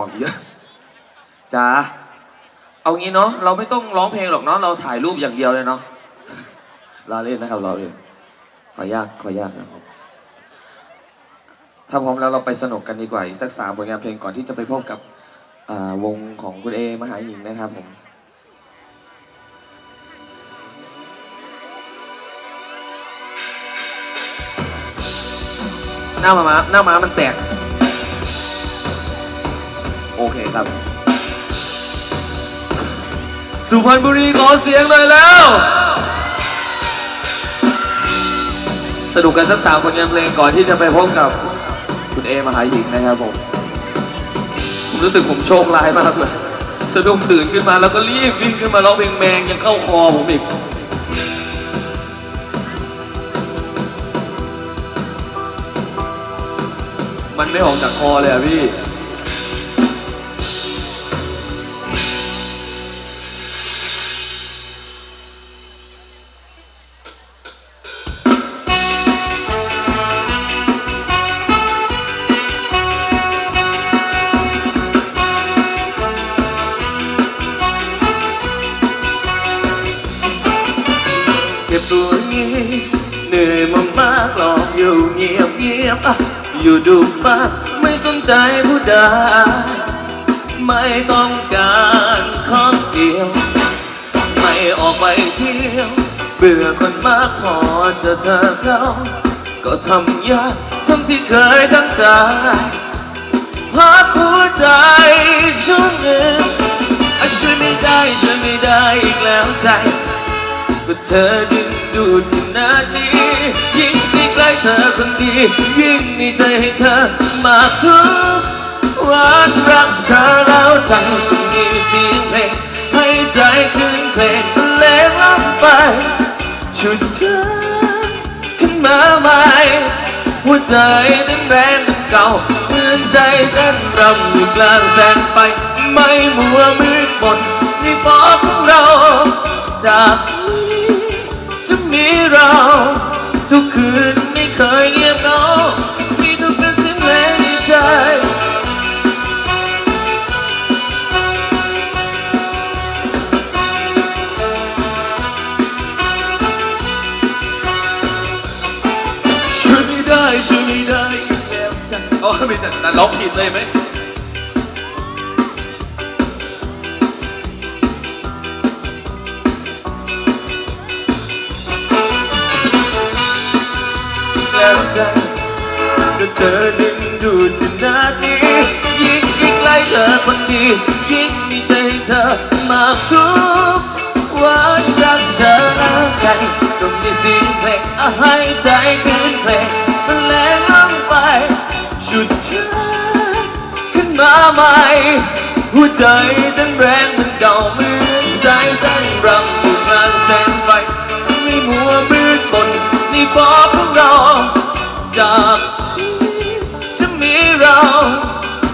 ออกเยอะจ้าเอางี้เนาะเราไม่ต้องร้องเพลงหรอกเนาะเราถ่ายรูปอย่างเดียวเลยเนาะรอเล่นนะครับรอเล่นขอยากขอยากนะครับถ้าพร้อมแล้วเราไปสนุกกันดีกว่าอีกสักสามผลงานเพลงก่อนที่จะไปพบกับวงของคุณเอมหาหญิงนะครับผมหน้ามาม้าหน้าม้ามันแตก โอเคครับ สุพรรณบุรีขอเสียงหน่อยแล้ว สนุกกันสักสามผลงานเพลงก่อนที่จะไปพบกับคุณเอมหาหญิงนะครับผมผมรู้สึกผมโชคร้ายมากเลยสะดุ้งตื่นขึ้นมาแล้วก็รีบวิ่งขึ้นมาร้องเพลงแมงยังเข้าคอผมอีกมันไม่ออกจากคอเลยอะพี่ อยู่ดูมากไม่สนใจผู้ใดไม่ต้องการของเดียว ไม่ออกไปเที่ยว เบื่อคนมากพอจะเธอเขาก็ทำยากทั้งที่เคยตั้งใจพักหัวใจช่วงหนึ่งอะช่วยไม่ได้ช่วยไม่ได้อีกแล้วใจก็เธอดึง ดูดนาดนี้ยิ่งใกล้เธอคนดี ยิ่งมีใจให้เธอมากทุกวันรักเธอแล้วใจก็มีเสียงเพลงให้ใจคืนเพลงเลงล้ำไปชุดเธอขึ้นมาใหม่หัวใจเต้นแรงเก่าเหมือนใจเต้นรำอยู่กลางแสงไฟไม่มัวมืดมนในฟ้าของเราจาก นี้เรา ทุกคืนไม่เคยเงียบเหงามีทุกเป็นเสียงเพลงในใจ ช่วยไม่ได้ช่วยไม่ได้อีกแล้วจังอ๋อไม่แต่แต่ร้องผิดเลยไหม แล้วใจก็เธอดึงดูดขนาดนี้ยิ่งยิ่งใกล้เธอคนดียิ่งมีใจให้เธอมากทุกวันรักเธอแล้วใจต้องมีเสียงเพลงอะให้ใจคืนเพลงมันแรงล้ำไปชุดเธอขึ้นมาใหม่หัวใจเต้นแรงเหมือนเก่าเหมือนใจเต้นรำ จากจะมีเรา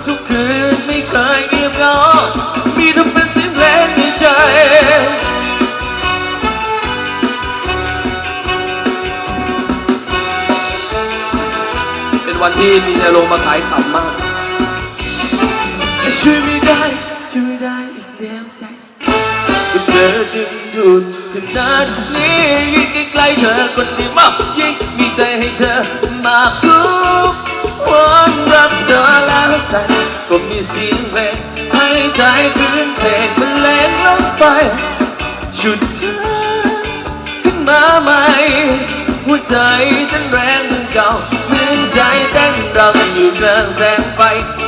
ทุกคืนไม่เคยเงียบเหงามีทุกเป็นเสียงเพลงในใจ เป็นวันที่ดีเจลงมาขายขำมากช่วยไม่ได้ช่วยไม่ได้อีกแล้วใจเธอดึงดูดขนาดนี้ยิ่งใกล้เธอคนที่มากยิ่งมีใจให้เธอ มากทุกวนรักเธอแล้วใจก็มีเสียงเพลงให้ใจคืนเพลงบรรเลงลงไปชุดเธอขึ้นมาใหม่หัวใจเต้นแรงเหมือนเก่าเหมือนใจเต้นรำอยู่กลางแสงไฟ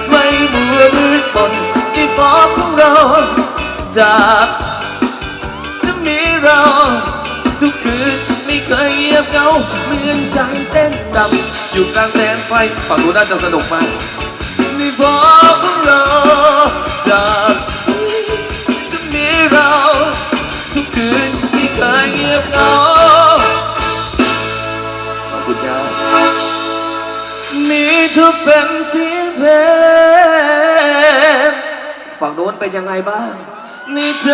ไม่มัวมืดมนในฟ้าของเราจากจะมีเราทุกคืน ไม่เคยเงียบเงาเหมือนใจเต้นรำอยู่กลางแสงไฟฝั่งนู้นน่าจะสนุกมากในฟ้าของเราจากจะมีเราทุกคืนไม่เคยเงียบเงาขอบคุณครับมีทุกเป็นเสียงเพลงฝั่งโน้นเป็นยังไงบ้างในใจ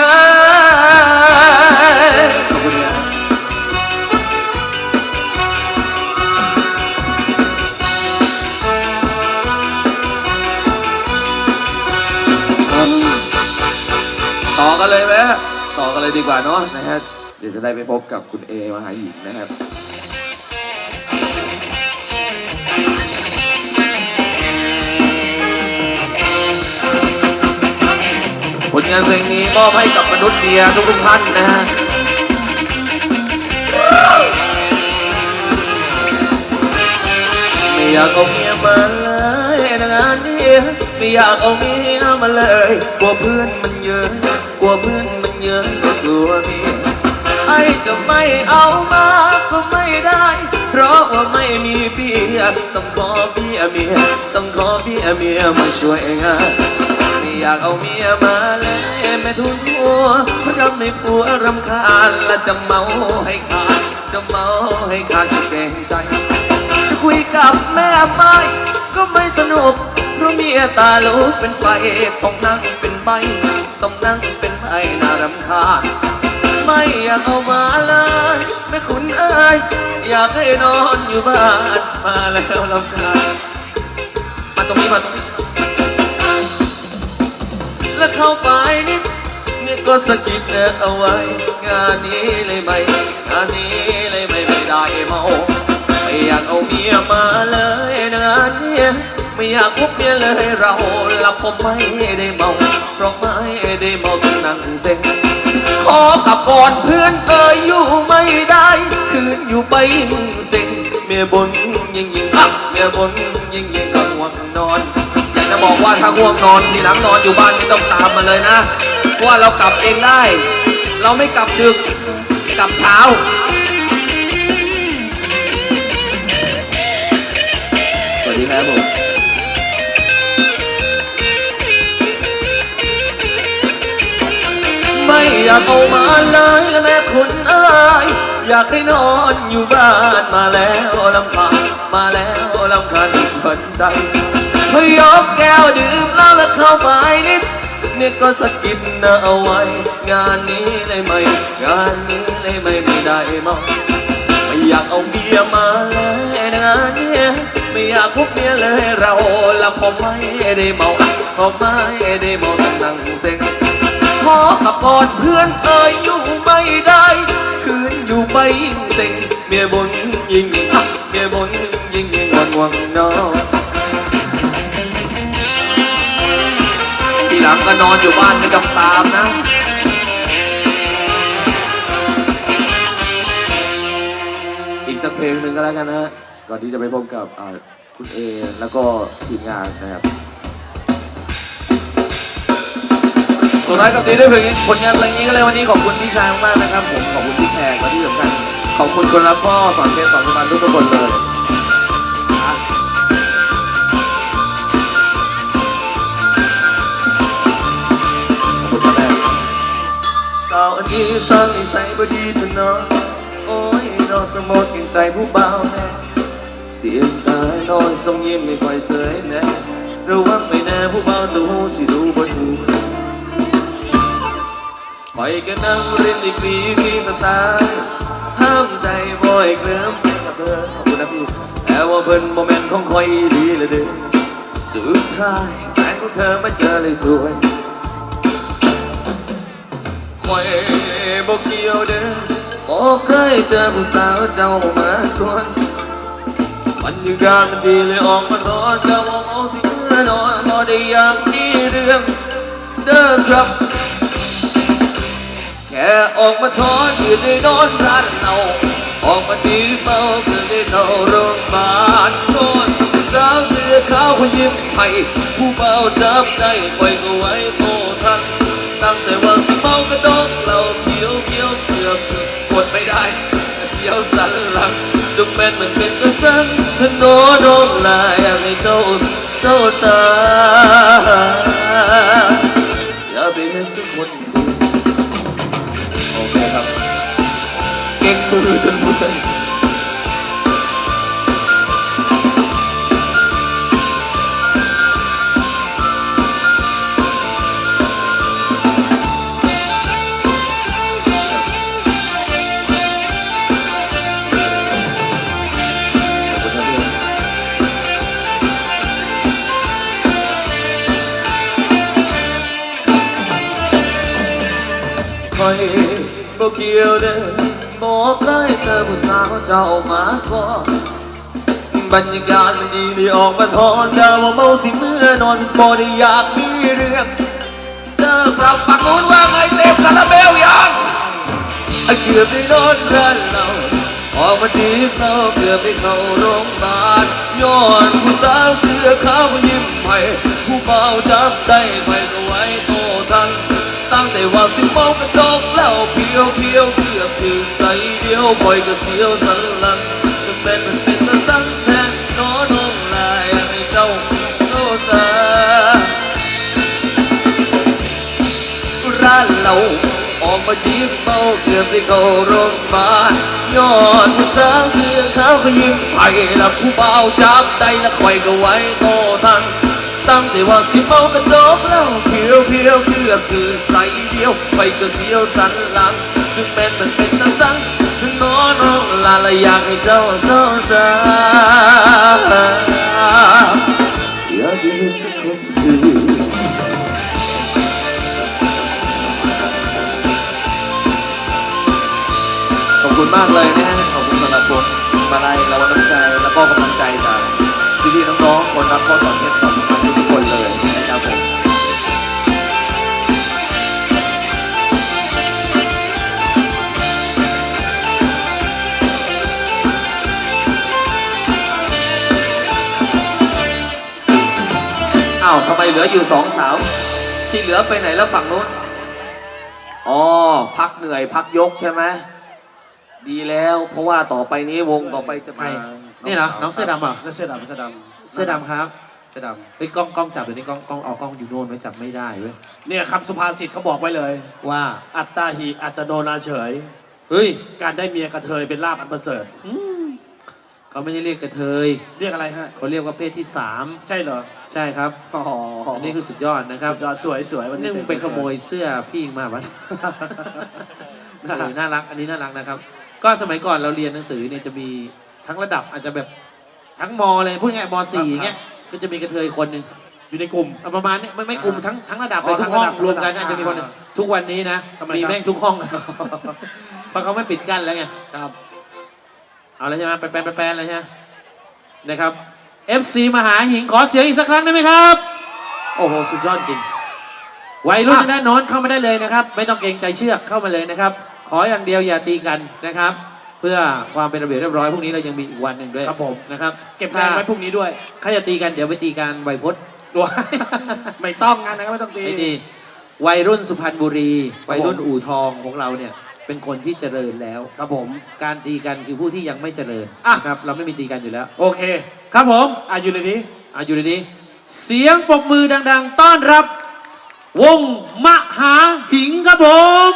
ขอบคุณครับ ต่อกันเลยไหมต่อกันเลยดีกว่าเนาะนะฮะเดี๋ยวจะได้ไปพบกับคุณเอมหาหญิงนะครับผลงานเพลงนี้มอบให้กับมนุษย์เมียทุกๆท่านนะฮะไม่อยากเอาเมียมาเลยนะงานนี้ไม่อยากเอาเมียมาเลยกลัวเพื่อนมันเยอะ กลัวเพื่อนมันเยอะก็กลัวมีไอจะไม่เอามาก็ไม่ได้ เพราะว่าไม่มีเบียต้องขอเบียเมียต้องขอเบียเมียมาช่วยงานไม่อยากเอาเมียมาเลยแม่ทุนหัวเพราะทำให้ผัวรำคาญและจะเมาให้ขาดจะเมาให้ขาดจะเกรงใจ จะคุยกับแม่ไม่ก็ไม่สนุกเพราะเมียตาลุกเป็นไฟต้องนั่งเป็นใบ ต้องนั่งเป็นไม้น่ารำคาญไม่อยากเอามาเลยแม่คุณเอ้ยอยากให้นอนอยู่บ้านมาแล้วลำคาญมาตรงนี้มาตรงนี้แล้วเข้าไปนิดนี่ก็สะกิดเธอเอาไว้ งานนี้เลยไหมงานนี้เลยไม่ไม่ได้เมาไม่อยากเอาเมียมาเลยงานเนี้ย ไม่อยากพบเมียเลยเราละผมไม่ได้เมาเพราะไม่ได้เมาต้องนั่งเซ็งขอกลับก่อนเพื่อนเอ่ยอยู่ไม่ได้ คืนอยู่ไปยิ่งเซ็งเมียบนยิ่งยิ่งอะเมียบนยิ่งยิ่งก็ง่วงนอนอยากจะบอกว่าถ้าง่วงนอนทีหลังนอนอยู่บ้านไม่ต้องตามมาเลยนะเพราะว่าเรากลับเองได้ เราไม่กลับดึกกลับเช้าสวัสดีครับผม ไม่อยากเอามาเลยและแม่คุณอ้ยอยากให้นอนอยู่บ้านมาแล้วลำคาญมาแล้วลำคาญอีกคนใจพยกแก้วดื่มเหล้าแล้วเข้าไปนิดเนี่ยก็สะกิดนะเอาไว้ งานนี้เลยไหมงานนี้เลยไม่ไม่ได้เมาไม่อยากเอาเมียมาเลยนะงานเนี้ยไม่อยากพบเมียเลยเราละผมไม่ได้เมาผมไม่ได้เมาต้องนั่งเซ็ง กับกอดเพื่อนเอ่ยอยู่ไม่ได้ คืนอยู่ไปยิ่งเซ็งเมียบนยิ่งยิ่งเมียบนยิ่งยิ่งวันวันนอนทีหลังก็นอนอยู่บ้านไม่ต้องตามนะอีกสักเพลงหนึ่งก็แล้วกันนะฮะ ก่อนที่จะไปพบกับคุณเอ แล้วก็ทีมงานนะครับ สุดท้ายกับนี้ด้วยเพลงผลงานเพลงนี้ก็เลยวันนี้ขอบคุณพี่ชายมากๆนะครับ ผมขอบคุณพี่แขกและที่สำคัญขอบคุณคนรับพ่อสอนเพลงสอนสุพรรณทุกคนเลยนะขอบคุณครับแม่สาวอันนี้สร้างนิสัยบดีเถอะนองโอ้ยนอกสมดก่งใจผู้เบาแน่เสียงตาน้อยทรงยิ้มไม่ค่อยเสยแน่ระวังไม่แน่ผู้เบาจะหูสิดูบ่ถูก อยกันนั่งเรียนอีกปีกีสไตล์ห้ามใจบ่อยเคลิ้มกับเธอขอบคุณนะพี่แต่ว่าเพิ่นโมเมนต์ของคอยดีเลยเด้อสุดท้ายแฟนของเธอมาเจอเลยสวยคอยบอกเกี่ยวเด้อบอกเคยเจอผู้สาวเจ้ามาก่อนบรรยากาศมันดีเลยออกมาทอนจะบอกเอาสิเมื่อนอนพอได้อยากมีเรื่องเด้อครับ ออกมาทอนคือได้นอนร้านเราออกมาที่เมาคือได้เข้าโรงพยาบาลน่นสาวเสื้อขาวเขายิ้มให้ผู้เบาจับได้คอยก็ไว้โตทันตั้งแต่ว่าสิเมากระดกเราเขียวเขียวเกือบกดไม่ได้เสียวสันหลังจงแม่นมันเป็นกระสังถนนโดนลายอยากให้เจ้าโซซาอย่าไปเห็น มือยไม่บ่เกี่ยวเด้อ เจอผู้สาวเจ้ามาก่อบรรยากาศมันดีได้ออกมาทอนเดาว่าเมาสิเมื่อนอนบ่ได้อยากมีเรื่องเดิกลับฝั่งนู้นว่าไงเต็มคาราเบลยังเกือบได้นอนร้านเราออกมาจีบเราเกือบได้เข้าโรงพยาบาลย้อนผู้สาวเสื้อขาวยิ้มให้ผู้เบาจับได้ไว้ก็ไว้ แต่ว่าสิมองกระดกแล้วเพียวเพียวเกือบถือใส่เดียวปล่อยก็เสียวสันหลังจะเป็นมันเป็นตะสังแทนนอนลงลายให้เจ้าโซซาร้านเราออกมาจีบเมาเกือบได้เข้าโรงพยาบาลย้อนผู้สาวเสื้อขาวก็ยิ้มให้และผู้เบาจับได้และคอยก็ไว้โตทัน ตั้งแต่ว่าสิเมากระโดดแล้วเพียวเพียวเกือบคือใสเดียว ไปก็เสียวสันหลัง จึงแม้นมันเป็นตาสังถึงนอนน้องลาละอยากให้เจ้าเศร้าซาอย่าดื้อกับคนอื่นขอบคุณมากเลยนะฮะขอบคุณสำหรับคนมาลัยรางวัลน้ำใจแล้วก็กำลังใจจากพี่ๆน้องๆคนรับข้อสอบเพชรสอบทุกคนาวทำไมเหลืออยู่สองสาว ที่เหลือไปไหนแล้วฝั่งนู้นอ๋อพักเหนื่อยพักยกใช่ไหมดีแล้ว เพราะว่าต่อไปนี้วงต่อไปจะใครมานี่เหรอน้องเสื้อดำเหรอ เสื้อดำเสื้อดเสื้อดำครับำเสื้อดเฮ้ยกล้องกล้องจับเดี๋ยวนี้กล้องกล้องเอากล้องอยู่โน่นไว้จับไม่ได้เว้ยำเนี่ยคำสุภาษิตเขาบอกไว้เลย ว่าอัตตาหิอัตโนนาเฉย เฮ้ย การได้เมียกระเทยเป็นลาบอันประเสริฐ เขาไม่ได้เรียกกระเทยเรียกอะไรฮะ เขาเรียกว่าเพศที่สามใช่เหรอ ใช่ครับอ๋ออันนี้คือสุดยอดนะครับสุดยอดสวยสวยวันนี้นี่มึงไปขโมยเสื้อพี่มาปะนะเอฮะอน่ารัก อันนี้น่ารักนะครับ ก็สมัยก่อนเราเรียนหนังสือเนี่ยจะมีทั้งระดับอาจจะแบบทั้งมเลยพูดง่ายๆมสี่อย่างเงี้ยก็จะมีกระเทยคนหนึ่งอยู่ในกลุ่มเอาประมาณเนี้ยไม่ไม่กลุ่มทั้งทั้งระดับอ๋เลอยทุกห้องทั้งระดับรวมกันระดับอาจจะมีคนหนึ่งอ่าทุกวันนี้นะทำไมมีครับแม่งทุกห้องเพราะเขาไม่ปิดกั้นแล้วไงครับ เอาแล้วใช่ไหมแปลนๆแปลนๆเลยใช่ไหมนะครับ FC มหาหิงขอเสียงอีกสักครั้งได้ไหมครับ โอ้โห สุดยอดจริง วัยรุ่นจะได้นอนเข้ามาได้เลยนะครับ ไม่ต้องเกรงใจเชือกเข้ามาเลยนะครับ ขออย่างเดียวอย่าตีกันนะครับ เพื่อความเป็นระเบียบเรียบร้อยพรุ่งนี้เรายังมีอีกวันหนึ่งด้วยครับผม นะครับเก็บงานไว้พรุ่งนี้ด้วยถ้าจะตีกันเดี๋ยวไปตีกันไวยพจน์ ตัวไม่ต้องงานนะครับไม่ต้องตีไอ้นี่วัยรุ่นสุพรรณบุรีครับวัยรุ่นผมอู่ทองของเราเนี่ย เป็นคนที่เจริญแล้ว ครับผม การตีกันคือผู้ที่ยังไม่เจริญอะ นะครับ เราไม่มีตีกันอยู่แล้วโอเค ครับผมอะอยู่ในนี้อาอยู่ดีๆเสียงปรบมือดัง ๆ ต้อนรับ วงมหาหิงครับผม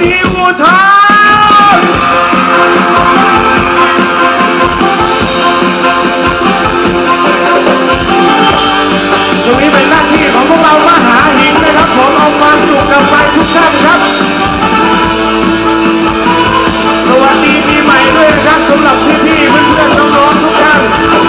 ดีอูทานช่วงนี้เป็นหน้าที่ของพวกเรามหาหินนะครับผมเอาความสุขกลับไปทุกท่านครับ สวัสดีปีใหม่ด้วยนะครับสำหรับพี่ๆเพื่อนๆน้องๆทุกท่าน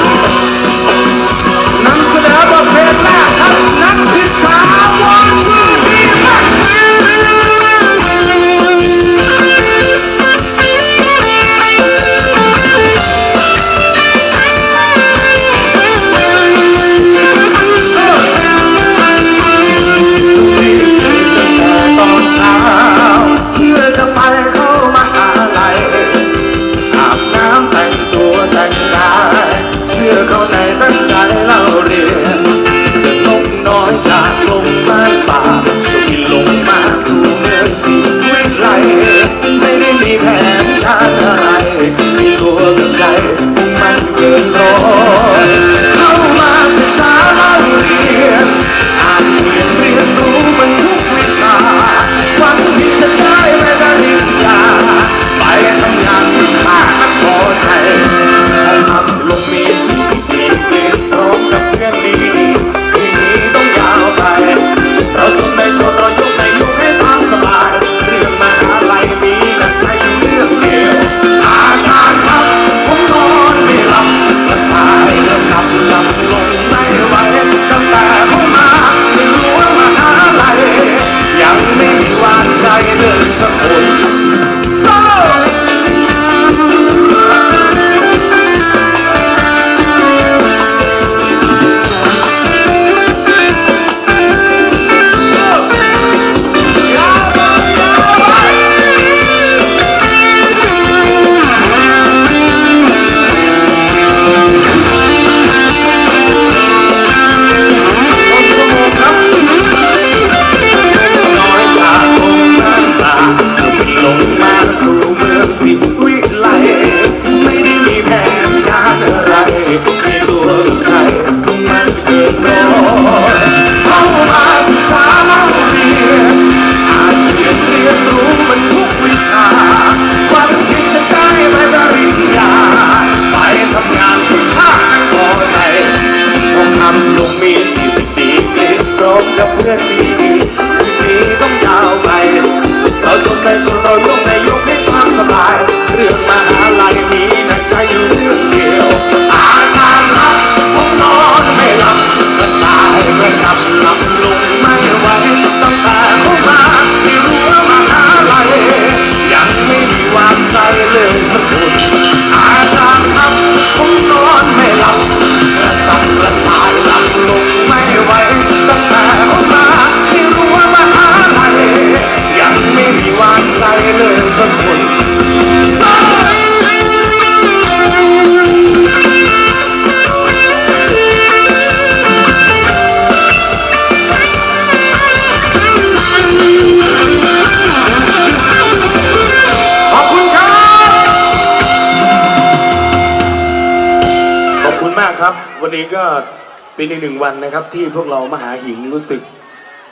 เป็นอีกหนึ่งวันนะครับที่พวกเรามหาหิงรู้สึก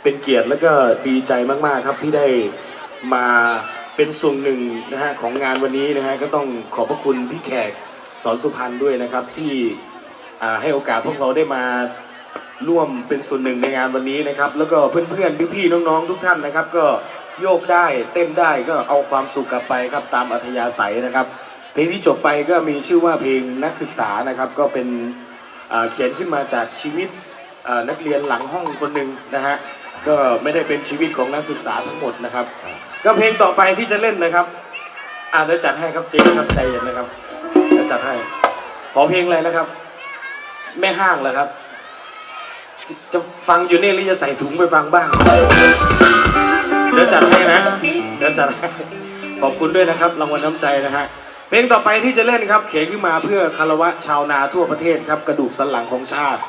เป็นเกียรติและก็ดีใจมากๆครับที่ได้มาเป็นส่วนหนึ่งนะฮะของงานวันนี้นะฮะก็ต้องขอบพระคุณพี่แขกสอนสุพรรณด้วยนะครับที่อ่าให้โอกาสพวกเราได้มาร่วมเป็นส่วนหนึ่งในงานวันนี้นะครับ แล้วก็เพื่อนๆพี่ๆน้องๆทุกท่านนะครับ ก็โยกได้เต้นได้ก็เอาความสุขกลับไปครับตามอัธยาศัยนะครับ เพลงที่จบไปก็มีชื่อว่าเพลงนักศึกษานะครับก็เป็น เขียนขึ้นมาจากชีวิตนักเรียนหลังห้องคนหนึ่งนะฮะก็ไม่ได้เป็นชีวิตของนักศึกษาทั้งหมดนะครับ ก็เพลงต่อไปที่จะเล่นนะครับอ่าเดี๋ยวจัดให้ครับเจ๊ครับใจเย็นนะครับเดี๋ยวจัดให้ ขอเพลงอะไรนะครับ แม่ห้างเหรอครับ จะฟังอยู่เนี่ยหรือจะใส่ถุงไปฟังบ้างเดี๋ยวจัดให้นะเดี๋ยวจัดให้ขอบคุณด้วยนะครับ รางวัลน้ำใจนะฮะ เพลงต่อไปที่จะเล่นครับ เขยนขึ้นมาเพื่อคารวะชาวนาทั่วประเทศครับ กระดูกสันหลังของชาติ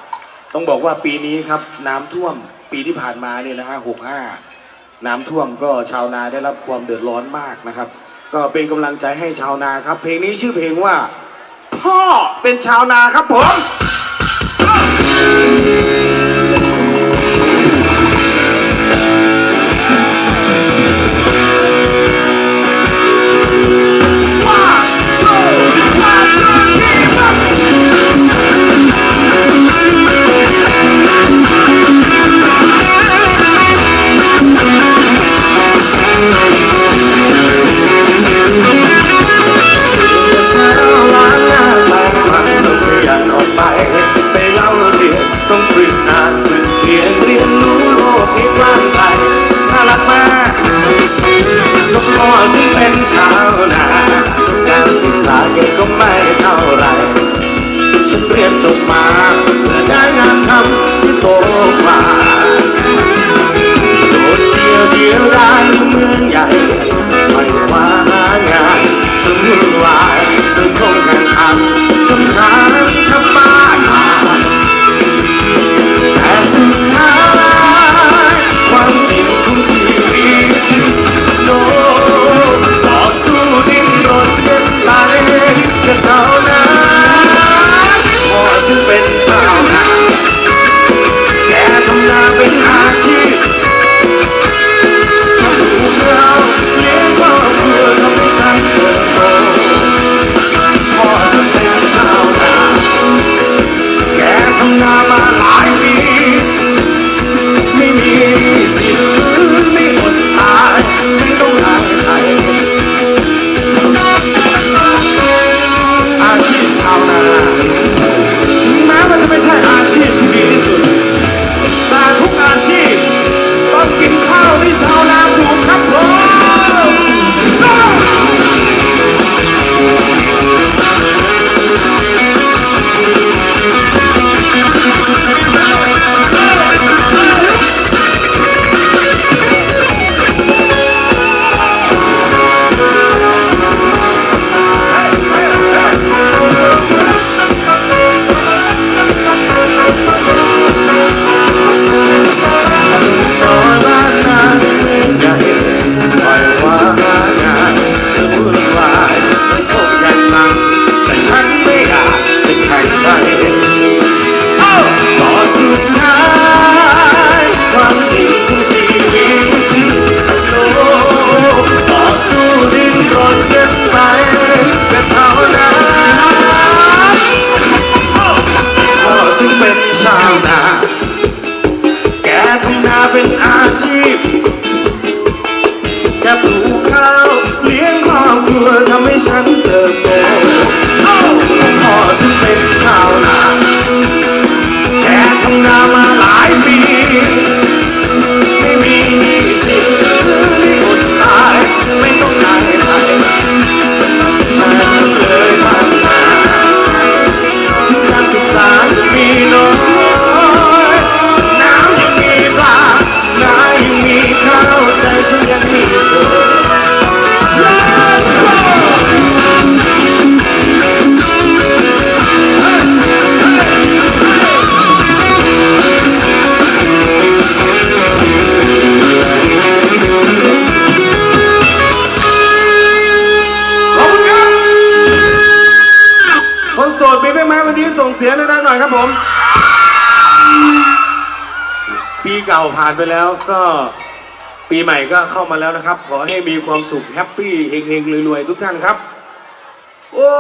ต้องบอกว่าปีนี้ครับน้ำท่วมปีที่ผ่านมาเนี่ยนะฮะหกห้าน้ำท่วมก็ชาวนาได้รับความเดือดร้อนมากนะครับ ก็เป็นกำลังใจให้ชาวนาครับ เพลงนี้ชื่อเพลงว่า พ่อเป็นชาวนาครับผม แล้วก็ปีใหม่ก็เข้ามาแล้วนะครับ ขอให้มีความสุขแฮปปี้เฮงๆรวยๆทุกท่านครับ โอ้